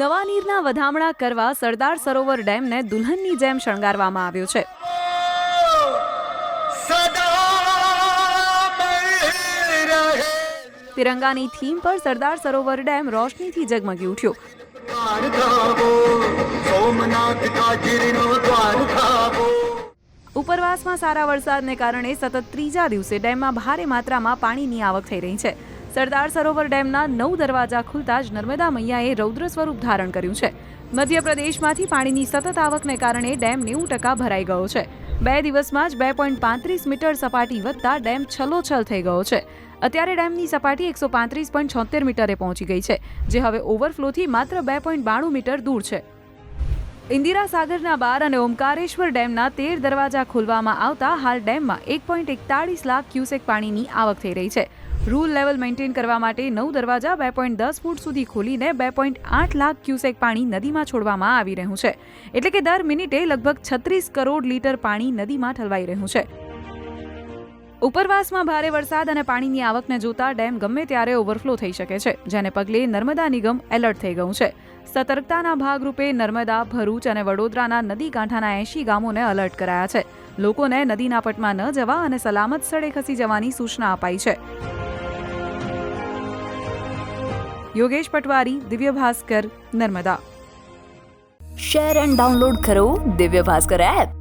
નવા નીરના વધામણા કરવા સરદાર સરોવર ડેમને દુલ્હનની જેમ શણગારવામાં આવ્યો છે. તિરંગાની થીમ પર સરદાર સરોવર ડેમ રોશનીથી જગમગી ઉઠ્યો. ઉપરવાસમાં સારા વરસાદને કારણે સતત ત્રીજા દિવસે ડેમમાં ભારે માત્રામાં પાણીની આવક થઈ રહી છે. સરદાર સરોવર ડેમના નવ દરવાજા ખુલતા જ નર્મદા મૈયાએ રૌદ્ર સ્વરૂપ ધારણ કર્યું છે. મધ્યપ્રદેશમાંથી પાણીની સતત આવકને કારણે ડેમ નેવું ટકા ભરાઈ ગયો છે. બે દિવસમાં જ બે પોઈન્ટ પાંત્રીસ મીટર સપાટી વધતા ડેમ છલોછલ થઈ ગયો છે. અત્યારે ડેમની સપાટી એકસો પાંત્રીસ પોઈન્ટ છોતેર મીટરે પહોંચી ગઈ છે, જે હવે ઓવરફ્લોથી માત્ર બે પોઈન્ટ બાણું મીટર દૂર છે. ઇન્દિરા સાગરના બાર અને ઓમકારેશ્વર ડેમના તેર દરવાજા ખોલવામાં આવતા હાલ ડેમમાં એક પોઈન્ટ એકતાળીસ લાખ ક્યુસેક પાણીની આવક થઈ રહી છે. રૂલ લેવલ મેન્ટેન કરવા માટે નવ દરવાજા બે પોઈન્ટ દસ ફૂટ સુધી ખોલીને બે પોઈન્ટ આઠ લાખ ક્યુસેક પાણી નદીમાં છોડવામાં આવી રહ્યું છે. એટલે કે દર મિનિટે લગભગ છત્રીસ કરોડ લીટર પાણી નદીમાં ઠલવાઈ રહ્યું છે. ઉપરવાસમાં ભારે વરસાદ અને પાણીની આવકને જોતા ડેમ ગમે ત્યારે ઓવરફ્લો થઈ શકે છે, જેને પગલે નર્મદા નિગમ એલર્ટ થઈ ગયું છે. સતર્કતાના ભાગરૂપે નર્મદા, ભરૂચ અને વડોદરાના નદી કાંઠાના એંશી ગામોને એલર્ટ કરાયા છે. લોકોને નદીના પટમાં ન જવા અને સલામત સ્થળે ખસી જવાની સૂચના અપાઈ છે. Yogesh Patwari Divya Bhaskar Narmada. Share and download કરો દિવ્ય ભાસ્કર એપ